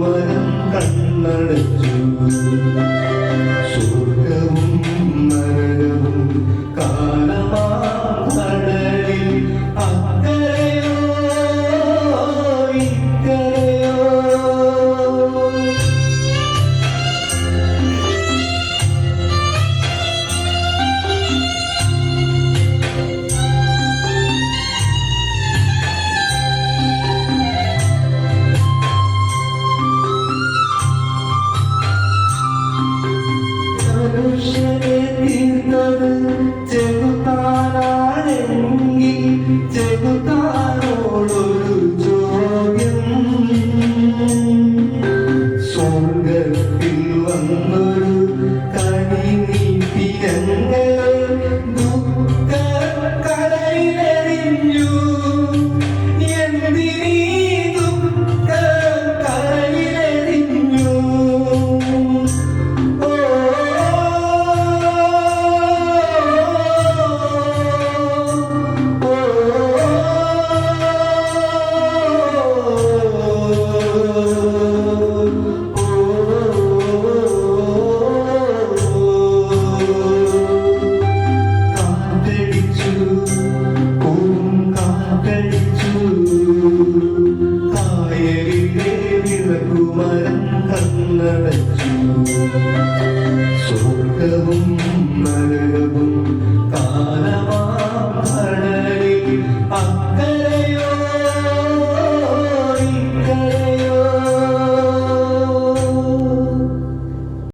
വിളക്കുമരം കണ്ണടച്ചു. quedo